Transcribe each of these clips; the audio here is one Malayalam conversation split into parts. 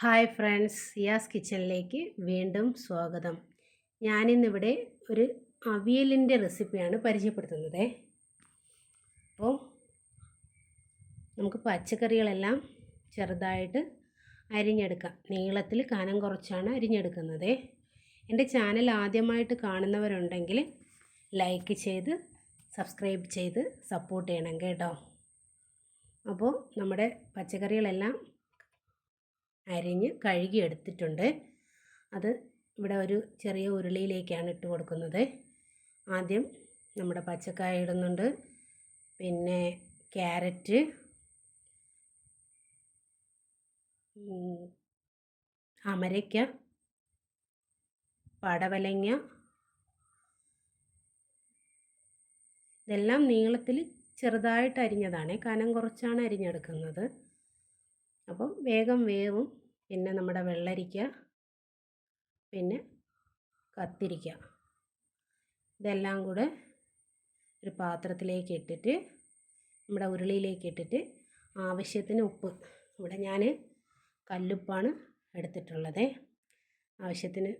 ഹായ് ഫ്രണ്ട്സ് സിയാസ് കിച്ചണിലേക്ക് വീണ്ടും സ്വാഗതം. ഞാനിന്നിവിടെ ഒരു അവിയലിന്റെ റെസിപ്പിയാണ് പരിചയപ്പെടുത്തുന്നത്. അപ്പോൾ നമുക്ക് പച്ചക്കറികളെല്ലാം ചെറുതായിട്ട് അരിഞ്ഞെടുക്കാം. നീളത്തിൽ കനം കുറച്ചാണ് അരിഞ്ഞെടുക്കുന്നത്. എന്റെ ചാനൽ ആദ്യമായിട്ട് കാണുന്നവരുണ്ടെങ്കിൽ ലൈക്ക് ചെയ്ത് സബ്സ്ക്രൈബ് ചെയ്ത് സപ്പോർട്ട് ചെയ്യണം കേട്ടോ. അപ്പോൾ നമ്മുടെ പച്ചക്കറികളെല്ലാം അരിഞ്ഞ് കഴുകി എടുത്തിട്ടുണ്ട്. അത് ഇവിടെ ഒരു ചെറിയ ഉരുളിയിലേക്കാണ് ഇട്ട് കൊടുക്കുന്നത്. ആദ്യം നമ്മുടെ പച്ചക്കായ ഇടുന്നുണ്ട്. പിന്നെ ക്യാരറ്റ്. അമരയ്ക്ക. പടവലങ്ങ. ഇതെല്ലാം നീളത്തിൽ ചെറുതായിട്ട് അരിഞ്ഞതാണ്. കനം കുറച്ചാണ് അരിഞ്ഞെടുക്കുന്നത്. വേഗം വേവും. പിന്നെ നമ്മുടെ വെള്ളരിക്ക പിന്നെ കത്തിരിക്ക. ഇതെല്ലാം കൂടെ ഒരു പാത്രത്തിലേക്ക് ഇട്ടിട്ട് നമ്മുടെ ഉരുളിയിലേക്ക് ഇട്ടിട്ട് ആവശ്യത്തിന് ഉപ്പ്. ഇവിടെ ഞാൻ കല്ലുപ്പാണ് എടുത്തിട്ടുള്ളത്. ആവശ്യത്തിന്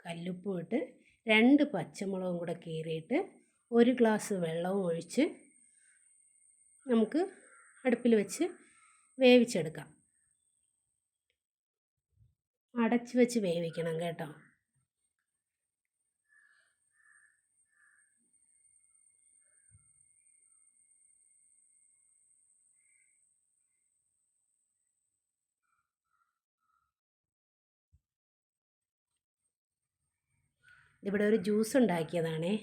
കല്ലുപ്പും ഇട്ട് രണ്ട് പച്ചമുളകും കൂടെ കീറിയിട്ട് ഒരു ഗ്ലാസ് വെള്ളവും ഒഴിച്ച് നമുക്ക് അടുപ്പിൽ വെച്ച് വേവിച്ചെടുക്കാം. അടച്ച് വെച്ച് വേവിക്കണം കേട്ടോ. ഇവിടെ ഒരു ജ്യൂസ് ഉണ്ടാക്കിയതാണേ.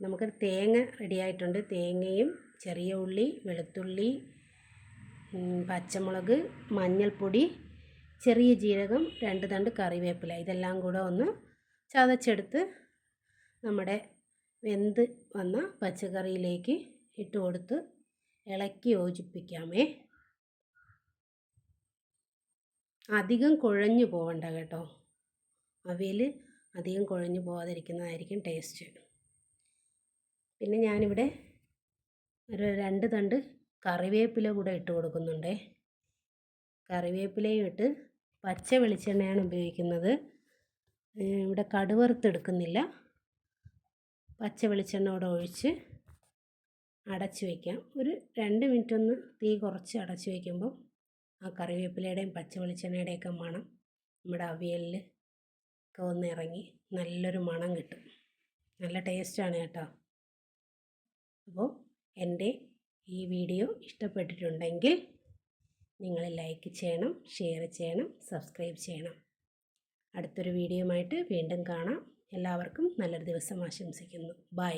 നമുക്ക് തേങ്ങ റെഡിയായിട്ടുണ്ട് തേങ്ങയും ചെറിയ ഉള്ളി വെളുത്തുള്ളി പച്ചമുളക് മഞ്ഞൾപ്പൊടി ചെറിയ ജീരകം രണ്ട് തണ്ട് കറിവേപ്പില ഇതെല്ലാം കൂടെ ഒന്ന് ചതച്ചെടുത്ത് നമ്മുടെ വെന്ത് വന്ന പച്ചക്കറിയിലേക്ക് ഇട്ട് കൊടുത്ത് ഇളക്കി യോജിപ്പിക്കാമേ. അധികം കുഴഞ്ഞു പോകണ്ട കേട്ടോ. അവയിൽ അധികം കുഴഞ്ഞു പോകാതിരിക്കുന്നതായിരിക്കും ടേസ്റ്റ്. പിന്നെ ഞാനിവിടെ ഒരു രണ്ട് തണ്ട് കറിവേപ്പില കൂടെ ഇട്ട് കൊടുക്കുന്നുണ്ടേ. കറിവേപ്പിലയും ഇട്ട് പച്ച വെളിച്ചെണ്ണയാണ് ഉപയോഗിക്കുന്നത്. ഇവിടെ കടുവറുത്തെടുക്കുന്നില്ല. പച്ച വെളിച്ചെണ്ണ കൂടെ ഒഴിച്ച് അടച്ചു വയ്ക്കാം ഒരു രണ്ട് മിനിറ്റ് ഒന്ന് തീ കുറച്ച് അടച്ചു വയ്ക്കുമ്പോൾ ആ കറിവേപ്പിലയുടെയും പച്ച വെളിച്ചെണ്ണയുടെയൊക്കെ മണം നമ്മുടെ അവിയലിൽ ഒക്കെ ഒന്ന് ഇറങ്ങി നല്ലൊരു മണം കിട്ടും. നല്ല ടേസ്റ്റാണ് കേട്ടോ. അപ്പോൾ എന്റെ ഈ വീഡിയോ ഇഷ്ടപ്പെട്ടിട്ടുണ്ടെങ്കിൽ നിങ്ങൾ ലൈക്ക് ചെയ്യണം ഷെയർ ചെയ്യണം സബ്സ്ക്രൈബ് ചെയ്യണം. അടുത്തൊരു വീഡിയോയുമായിട്ട് വീണ്ടും കാണാം. എല്ലാവർക്കും നല്ലൊരു ദിവസം ആശംസിക്കുന്നു. ബൈ.